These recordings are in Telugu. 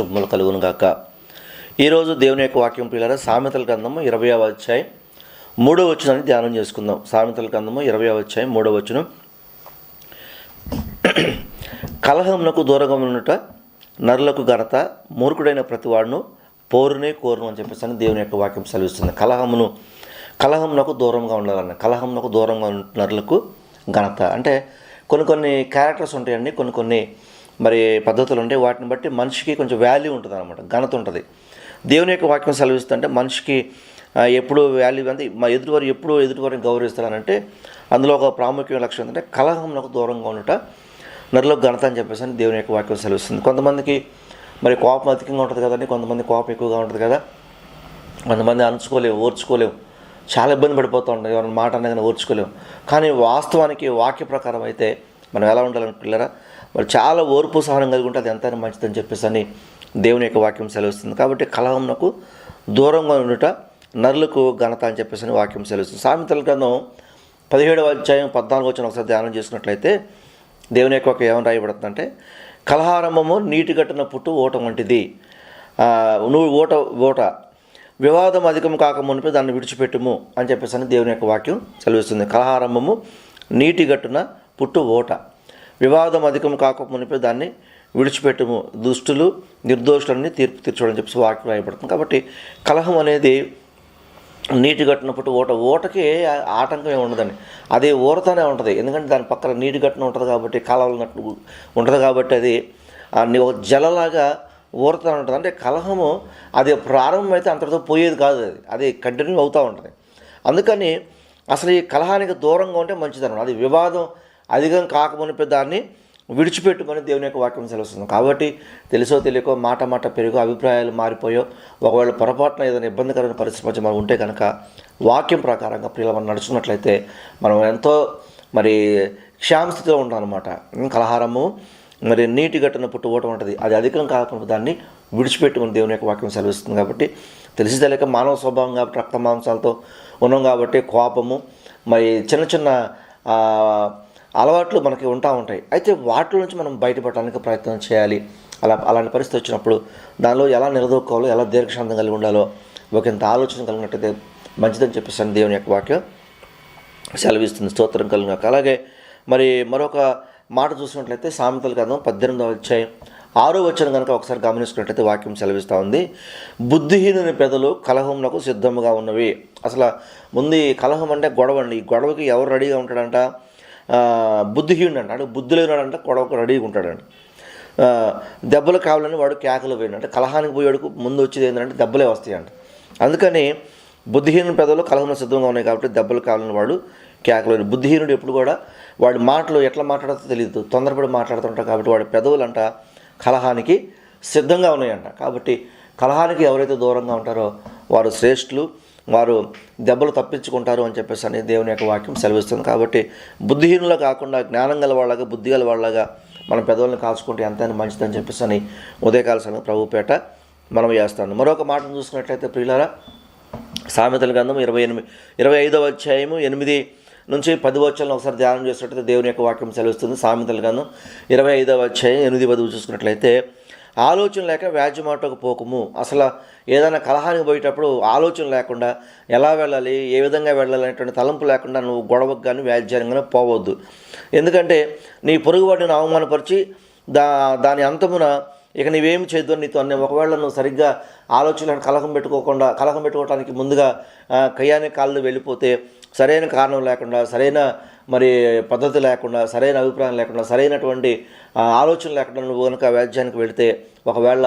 శుభములు కలుగును గాక ఈరోజు దేవుని యొక్క వాక్యం పిల్లల సామెతల గ్రంథము ఇరవై అధ్యాయం మూడో వచనాన్ని ధ్యానం చేసుకుందాం. సామెతల గ్రంథము ఇరవై అధ్యాయం మూడో వచనం. కలహమునకు దూరంగా ఉన్నట నరులకు ఘనత మూర్ఖుడైన ప్రతివాడును పోరునే కోరును అని చెప్పేసి అని దేవుని యొక్క వాక్యం సెలవిస్తుంది. కలహమును కలహమునకు దూరంగా ఉండాలన్న కలహమునకు దూరంగా ఉన్న నరులకు ఘనత. అంటే కొన్ని కొన్ని క్యారెక్టర్స్ ఉంటాయండి కొన్ని కొన్ని మరి పద్ధతులు ఉంటాయి. వాటిని బట్టి మనిషికి కొంచెం వాల్యూ ఉంటుంది అనమాట ఘనత ఉంటుంది. దేవుని యొక్క వాక్యం సెలవిస్తుంటే మనిషికి ఎప్పుడు వాల్యూ అంటే మా ఎదుటివారు ఎప్పుడు ఎదుటివారిని గౌరవిస్తారనంటే అందులో ఒక ప్రాముఖ్యమైన లక్ష్యం ఏంటంటే కలహమునకు దూరంగా ఉండట నరులకు ఘనత అని చెప్పేసి అని దేవుని యొక్క వాక్యం సెలవిస్తుంది. కొంతమందికి మరి కోపం అధికంగా ఉంటుంది కదండి కొంతమంది కోపం ఎక్కువగా ఉంటుంది కదా కొంతమంది అంచుకోలేవు ఓర్చుకోలేవు. చాలా ఇబ్బంది పడిపోతూ ఉంటాం ఎవరైనా మాట అనగానే ఓర్చుకోలేము కానీ వాస్తవానికి వాక్య ప్రకారం అయితే మనం ఎలా ఉండాలని పిల్లరా? మరి చాలా ఓర్పు సహనం కలిగి ఉంటే అది ఎంతైనా మంచిదని చెప్పేసి అని దేవుని యొక్క వాక్యం సెలవుస్తుంది. కాబట్టి కలహంకు దూరంగా ఉండుట నరులకు ఘనత అని చెప్పేసి అని వాక్యం సెలవుస్తుంది. సామెతల గ్రంథం పదిహేడవ అధ్యాయం పద్నాలుగు వచ్చిన ఒకసారి ధ్యానం చేసినట్లయితే దేవుని యొక్క ఒక ఏమని రాయబడుతుందంటే కలహారంభము నీటి గట్టిన పుట్టు ఓట వంటిది. నువ్వు ఓట ఓట వివాదం అధికం కాక మునిపి దాన్ని విడిచిపెట్టుము అని చెప్పేసి అని దేవుని యొక్క వాక్యం చదివిస్తుంది కలహారంభము నీటి గట్టున పుట్టు ఓట. వివాదం అధికం కాక మునిపి దాన్ని విడిచిపెట్టుము. దుష్టులు నిర్దోషులని తీర్పు తీర్చడం చెప్పేసి వాక్యం రాయబడుతుంది. కాబట్టి కలహం అనేది నీటి కట్టినప్పుడు ఓట. ఓటకి ఆటంకం ఏమి ఉండదండి. అది ఊరతానే ఉంటుంది. ఎందుకంటే దాని పక్కన నీటి కట్టిన ఉంటుంది కాబట్టి కాలువలు ఉంటుంది కాబట్టి అది జలలాగా ఊరుతూ ఉంటుంది. అంటే కలహము అది ప్రారంభం అయితే అంతటితో పోయేది కాదు అది. అది కంటిన్యూ అవుతూ ఉంటుంది. అందుకని అసలు ఈ కలహానికి దూరంగా ఉంటే మంచిదన్నమాట అది వివాదం అధికం కాకమునిపే దాన్ని విడిచిపెట్టుమని దేవుని యొక్క వాక్యం సెలవుస్తుంది. కాబట్టి తెలుసో తెలియకో మాట మాట పెరుగు అభిప్రాయాలు మారిపోయో ఒకవేళ పొరపాటున ఏదైనా ఇబ్బందికరమైన పరిస్థితి మధ్య మనం ఉంటే కనుక వాక్యం ప్రకారంగా ప్రియుల మనం నడుచుకున్నట్లయితే మనం ఎంతో మరి క్షామస్థితిలో ఉంటాం అనమాట కలహారము మరి నీటి గట్టున పుట్టుకోవటం ఉంటుంది అది అధికం కాకుండా దాన్ని విడిచిపెట్టుకుని దేవుని యొక్క వాక్యం సెలవిస్తుంది కాబట్టి తెలిసి తెలియక మానవ స్వభావం కాబట్టి రక్త మాంసాలతో ఉన్నాం కాబట్టి కోపము మరి చిన్న చిన్న అలవాట్లు మనకి ఉంటా ఉంటాయి. అయితే వాటి నుంచి మనం బయటపడడానికి ప్రయత్నం చేయాలి. అలా అలాంటి పరిస్థితి వచ్చినప్పుడు దానిలో ఎలా నిలదొక్కోవాలో ఎలా దీర్ఘశాంతం కలిగి ఉండాలో ఒక ఇంత ఆలోచన కలిగినట్టయితే మంచిదని చెప్పేసి దేవుని యొక్క వాక్యం సెలవిస్తుంది. స్తోత్రం కలిగిన. అలాగే మరి మరొక మాట చూసినట్లయితే సామెతల గ్రంథం పద్దెనిమిదవ అధ్యాయం. ఆరో వచ్చిన కనుక ఒకసారి గమనించుకున్నట్లయితే వాక్యం సెలవిస్తూ ఉంది. బుద్ధిహీనుని పెదలు కలహంలకు సిద్ధముగా ఉన్నవి. అసలు ముందు ఈ కలహం అంటే గొడవ అండి. ఈ గొడవకి ఎవరు రెడీగా ఉంటాడంట? బుద్ధిహీనుడు అంట అంటే బుద్ధి లేనాడంట గొడవకు రెడీగా ఉంటాడండి దెబ్బలు కావాలని వాడు కేకలు పోయాడు అంటే కలహానికి పోయాడుకు ముందు వచ్చేది ఏంటంటే దెబ్బలే వస్తాయంట. అందుకని బుద్ధిహీన పెదవులు కలహంలో సిద్ధంగా ఉన్నాయి కాబట్టి దెబ్బలు కావాలని వాడు కేకలోని బుద్ధిహీనుడు ఎప్పుడు కూడా వాడి మాటలు ఎట్లా మాట్లాడుతూ తెలియదు తొందరపడి మాట్లాడుతుంటాడు కాబట్టి వాడి పెదవులంట కలహానికి సిద్ధంగా ఉన్నాయంట. కాబట్టి కలహానికి ఎవరైతే దూరంగా ఉంటారో వారు శ్రేష్ఠులు వారు దెబ్బలు తప్పించుకుంటారు అని చెప్పేసి అని దేవుని యొక్క వాక్యం సెలవిస్తుంది. కాబట్టి బుద్ధిహీనులు కాకుండా జ్ఞానం గల వాళ్ళగా బుద్ధి గల వాళ్ళగా మన పెదవులను కాల్చుకుంటే ఎంతైనా మంచిదని చెప్పేసి అని ఉదయకాల సమయం ప్రభుపేట మనం చేస్తాను మరొక మాటను చూసుకున్నట్లయితే ప్రియులారా సామెతల గ్రంథం ఇరవై ఎనిమిది ఇరవై ఐదవ అధ్యాయము ఎనిమిది నుంచి పది వచ్చాలను ఒకసారి ధ్యానం చేసినట్లయితే దేవుని యొక్క వాక్యం సెలవుస్తుంది. సామెతలు గ్రంథం ఇరవై ఐదవ అధ్యాయం ఎనిమిది పదవి చూసుకున్నట్లయితే ఆలోచన లేక వ్యాజ్యమాటకు పోకము. అసలు ఏదైనా కలహానికి పోయేటప్పుడు ఆలోచన లేకుండా ఎలా వెళ్ళాలి ఏ విధంగా వెళ్ళాలి అనేటువంటి తలంపు లేకుండా నువ్వు గొడవకు కానీ వ్యాజ్యానికి కానీ పోవద్దు. ఎందుకంటే నీ పొరుగువాడిని అవమానపరిచి దా దాని అంతమున ఇక నీవేమి చేద్దు నీతో అన్నీ ఒకవేళ నువ్వు సరిగ్గా ఆలోచనలను కలహం పెట్టుకోకుండా కలహం పెట్టుకోవడానికి ముందుగా కయ్యాని కాళ్ళు వెళ్ళిపోతే సరైన కారణం లేకుండా సరైన మరి పద్ధతి లేకుండా సరైన అభిప్రాయం లేకుండా సరైనటువంటి ఆలోచన లేకుండా నువ్వు కనుక వ్యాజ్యానికి వెళితే ఒకవేళ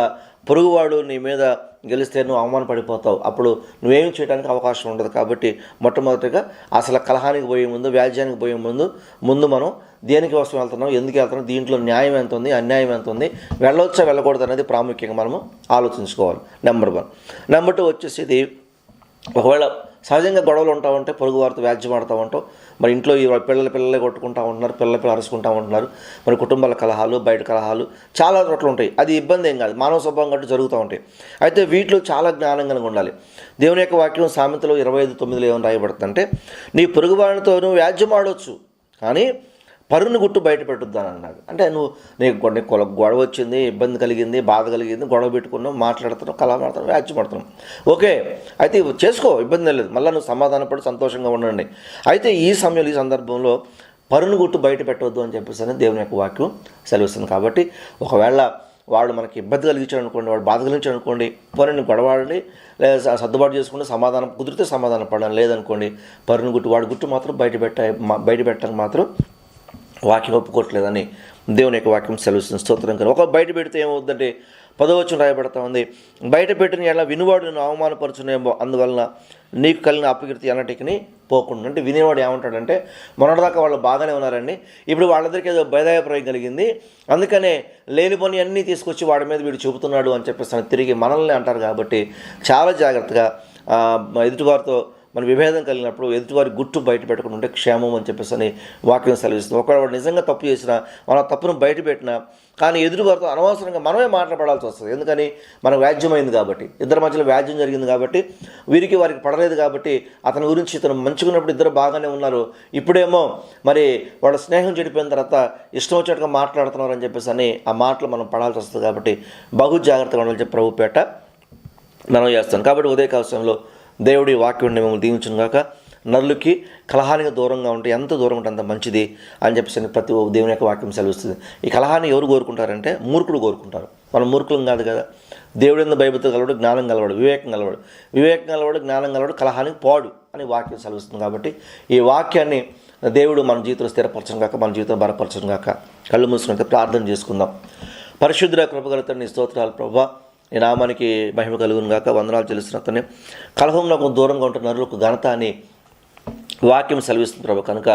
పొరుగువాడు నీ మీద గెలిస్తే నువ్వు అవమానపడిపోతావు. అప్పుడు నువ్వేమి చేయడానికి అవకాశం ఉండదు. కాబట్టి మొట్టమొదటిగా అసలు కలహానికి పోయే ముందు వ్యాజ్యానికి పోయే ముందు ముందు మనం దేనికోసం వెళ్తున్నాం ఎందుకు వెళ్తున్నాం దీంట్లో న్యాయం ఎంత ఉంది? అన్యాయం ఎంత ఉంది? వెళ్ళొచ్చా వెళ్ళకూడదు అనేది ప్రాముఖ్యంగా మనము ఆలోచించుకోవాలి. నెంబర్ వన్ నెంబర్ టూ వచ్చేసి ఇది ఒకవేళ సహజంగా గొడవలు ఉంటా ఉంటే పొరుగు వారితో వ్యాజ్యం ఆడుతూ ఉంటాం. మరి ఇంట్లో ఈ పిల్లల పిల్లలే కొట్టుకుంటా ఉంటున్నారు పిల్లల పిల్లలు అరుచుకుంటా ఉంటున్నారు. మరి కుటుంబాల కలహాలు బయట కలహాలు చాలా చోట్ల ఉంటాయి. అది ఇబ్బంది ఏం కాదు. మానవ స్వభావం కంటూ జరుగుతూ ఉంటాయి. అయితే వీటిలో చాలా జ్ఞానం కనుక ఉండాలి. దేవుని యొక్క వాక్యం సామెతలో ఇరవై ఐదు తొమ్మిదిలో ఏమైనా రాయబడుతుందంటే నీ పొరుగు వారితో నువ్వు వ్యాజ్యం ఆడవచ్చు కానీ పరుని గుట్టు బయట పెట్టొద్దు అన్నాడు. అంటే నువ్వు నీకు గొడవ నీకు కొల- గొడవ వచ్చింది ఇబ్బంది కలిగింది బాధ కలిగింది గొడవ పెట్టుకున్నావు మాట్లాడుతున్నావు కళ మాడుతున్నావు వ్యాచ్య పడుతున్నావు ఓకే అయితే చేసుకో ఇబ్బంది లేదు. మళ్ళీ నువ్వు సమాధానపడి సంతోషంగా ఉండండి. అయితే ఈ సమయంలో ఈ సందర్భంలో పరుని గుట్టు బయట పెట్టవద్దు అని చెప్పేసి అని దేవుని యొక్క వాక్యం సెలవిస్తుంది. కాబట్టి ఒకవేళ వాడు మనకి ఇబ్బంది కలిగించాడు అనుకోండి వాడు బాధ కలిగించాడు అనుకోండి పరుని గొడవాడండి లేదా సర్దుబాటు చేసుకుంటే సమాధానం కుదిరితే సమాధానం పడడం లేదనుకోండి పరుని గుట్టు వాడి గుట్టు మాత్రం బయట పెట్ట బయట పెట్టడానికి మాత్రం వాక్యం ఒప్పుకోవట్లేదని దేవుని యొక్క వాక్యం సెలవుస్తుంది. స్తోత్రం కదా ఒక బయట పెడితే ఏమవుతుందంటే పదవచనం రాయబడతా ఉంది. బయట పెట్టిన ఎలా వినివాడు నేను అవమానపరచునేమో అందువలన నీకు కలిగిన అపకీర్తి అన్నటికి పోకుండా. అంటే వినేవాడు ఏమంటాడంటే మొన్నటిదాకా వాళ్ళు బాగానే ఉన్నారండి. ఇప్పుడు వాళ్ళందరికీ ఏదో భేదాభిప్రాయం కలిగింది. అందుకనే లేని పని అన్నీ తీసుకొచ్చి వాడి మీద వీడు చూపుతున్నాడు అని చెప్పేసి తిరిగి మనల్ని అంటారు కాబట్టి చాలా జాగ్రత్తగా ఎదుటివారితో మన విభేదం కలిగినప్పుడు ఎదుటివారి గుట్టు బయట పెట్టకుండా ఉంటే క్షేమం అని చెప్పేసి అని వాక్యం సెలవిస్తుంది. ఒకవేళ వాడు నిజంగా తప్పు చేసినా మన తప్పును బయట పెట్టినా కానీ ఎదుటివారితో అనవసరంగా మనమే మాట్లాడాల్సి వస్తుంది. ఎందుకని? మనకు వ్యాజ్యమైంది కాబట్టి. ఇద్దరి మధ్యలో వ్యాజ్యం జరిగింది కాబట్టి వీరికి వారికి పడలేదు కాబట్టి అతని గురించి ఇతను మంచుకున్నప్పుడు ఇద్దరు బాగానే ఉన్నారు. ఇప్పుడేమో మరి వాళ్ళ స్నేహం చెడిపోయిన తర్వాత ఇష్టం వచ్చినట్టుగా మాట్లాడుతున్నారు అని చెప్పేసి అని ఆ మాటలు మనం పడాల్సి వస్తుంది కాబట్టి బహు జాగ్రత్తగా ఉండాలని చెప్పి ప్రభుపేట మనం చేస్తాం. కాబట్టి ఉదయకాల సమయంలో దేవుడి వాక్యం మిమ్మల్ని దీవించును గాక. నరులకి కలహానికి దూరంగా ఉంటే ఎంత దూరం ఉంటే అంత మంచిది అని చెప్పేసి ప్రతి దేవుని యొక్క వాక్యం సెలవిస్తుంది. ఈ కలహాన్ని ఎవరు కోరుకుంటారంటే మూర్ఖుడు కోరుకుంటారు. మనం మూర్ఖులం కాదు కదా. దేవుడు ఎందు భయభక్తి గలవాడు జ్ఞానం గలవాడు వివేకం గలవాడు వివేకం గలవాడు జ్ఞానం గలవాడు కలహానికి పోడు అని వాక్యం సెలవిస్తుంది కాబట్టి ఈ వాక్యాన్ని దేవుడు మన జీవితంలో స్థిరపరచడం కాక మన జీవితంలో బలపరచడం కాక కళ్ళు మూసుకుని ప్రార్థన చేసుకుందాం. పరిశుద్ధ కృపగలతో నీ స్తోత్రాలు ప్రభా. నీ నామానికి మహిమ కలుగును గాక. వందనాలు చెల్లిస్తున్నతనే కలహం కలహంలో దూరంగా ఉంటున్న నరులకు ఘనత అని వాక్యం సెలవిస్తుంది ప్రభు. కనుక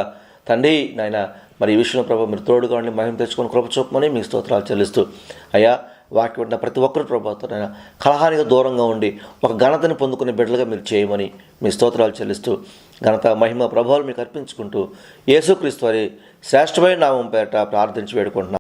తండ్రి నాయన మరి ఈ విషయంలో ప్రభు మీరు తోడుగా ఉండి మహిమ తెచ్చుకొని కృప చూపమని మీ స్తోత్రాలు చెల్లిస్తూ. అయ్యా వాక్యం ఉన్న ప్రతి ఒక్కరు ప్రభుత్వం నాయన కలహానికి దూరంగా ఉండి ఒక ఘనతని పొందుకునే బిడ్డలుగా మీరు చేయమని మీ స్తోత్రాలు చెల్లిస్తూ. ఘనత మహిమ ప్రభావాలు మీకు అర్పించుకుంటూ యేసుక్రీస్తు వారి శ్రేష్టమైన నామం పేట ప్రార్థించి వేడుకుంటున్నాను